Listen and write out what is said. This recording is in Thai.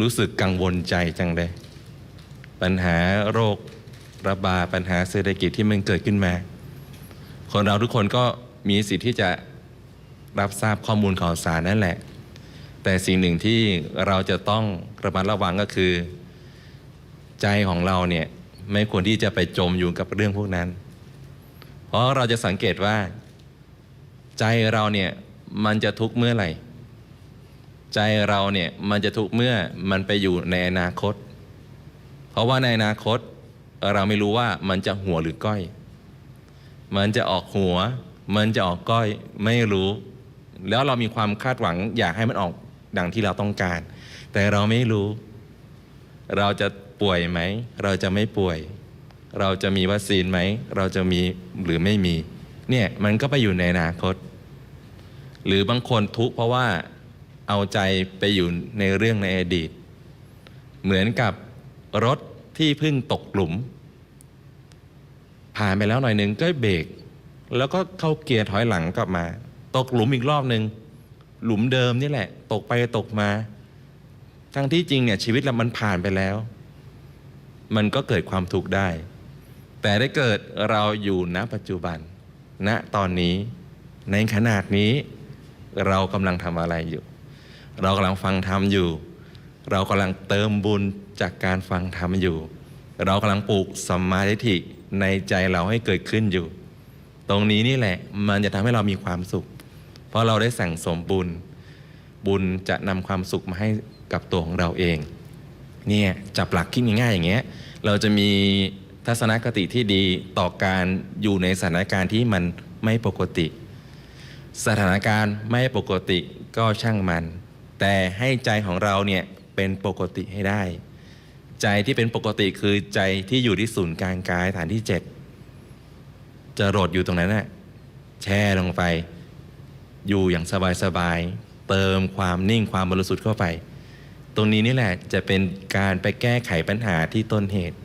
รู้สึกกังวลใจจังเลย ปัญหาโรคระบาดปัญหาเศรษฐกิจที่มันเกิดขึ้นมา คนเราทุกคนก็มีสิทธิ์ที่จะรับทราบข้อมูลข่าวสารนั่นแหละ แต่สิ่งหนึ่งที่เราจะต้องระมัดระวังก็คือ ใจของเราเนี่ยไม่ควรที่จะไปจมอยู่กับเรื่องพวกนั้น เพราะเราจะสังเกตว่า ใจเราเนี่ยมันจะทุกข์เมื่อไหร่ ใจเราเนี่ยมันจะทุกข์เมื่อมันไปอยู่ในอนาคต เพราะว่าในอนาคตเราไม่รู้ว่ามันจะหัวหรือก้อย มันจะออกหัว มันจะออกก้อยไม่รู้ แล้วเรามีความคาดหวังอยากให้มันออกดังที่เราต้องการ แต่เราไม่รู้ เราจะป่วยไหม เราจะไม่ป่วย เราจะมีวัคซีนไหม เราจะมีหรือไม่มี เนี่ยมันก็ไปอยู่ในอนาคต หรือบางคนทุกข์เพราะว่า เอาใจไปอยู่ในเรื่องในอดีต เหมือนกับรถที่เพิ่งตกหลุม ผ่านไปแล้วหน่อยหนึ่งก็เบรกแล้วก็เข้าเกียร์ถอยหลังกลับมา ตกหลุมอีกรอบหนึ่งหลุมเดิมนี่แหละ ตกไปตกมา ทั้งที่จริงเนี่ยชีวิตเรามันผ่านไปแล้ว มันก็เกิดความทุกข์ได้ แต่ได้เกิดเราอยู่ณปัจจุบัน ณตอนนี้ ในขนาดนี้เรากำลังทำอะไรอยู่ เรากำลังฟังธรรมอยู่ เรากำลังเติมบุญจากการฟังธรรมอยู่ เรากำลังปลูกสัมมาทิฏฐิในใจเราให้เกิดขึ้นอยู่ ตรงนี้นี่แหละมันจะทำให้เรามีความสุข เพราะเราได้สั่งสมบุญ บุญจะนำความสุขมาให้กับตัวของเราเองเนี่ยจับหลักคิดง่ายๆอย่างเงี้ยเราจะมีทัศนคติที่ดีต่อการอยู่ในสถานการณ์ที่มันไม่ปกติ สถานการณ์ไม่ปกติก็ช่างมัน แต่ให้ใจของเราเนี่ยเป็นปกติให้ได้ ใจที่เป็นปกติคือใจที่อยู่ที่ศูนย์กลางกายฐานที่7จะโรดอยู่ตรงนั้นน่ะแช่ลงไป อยู่อย่างสบายๆเติมความนิ่งความบริสุทธิ์เข้าไป ตรงนี้นี่แหละจะเป็นการไปแก้ไขปัญหาที่ต้นเหตุ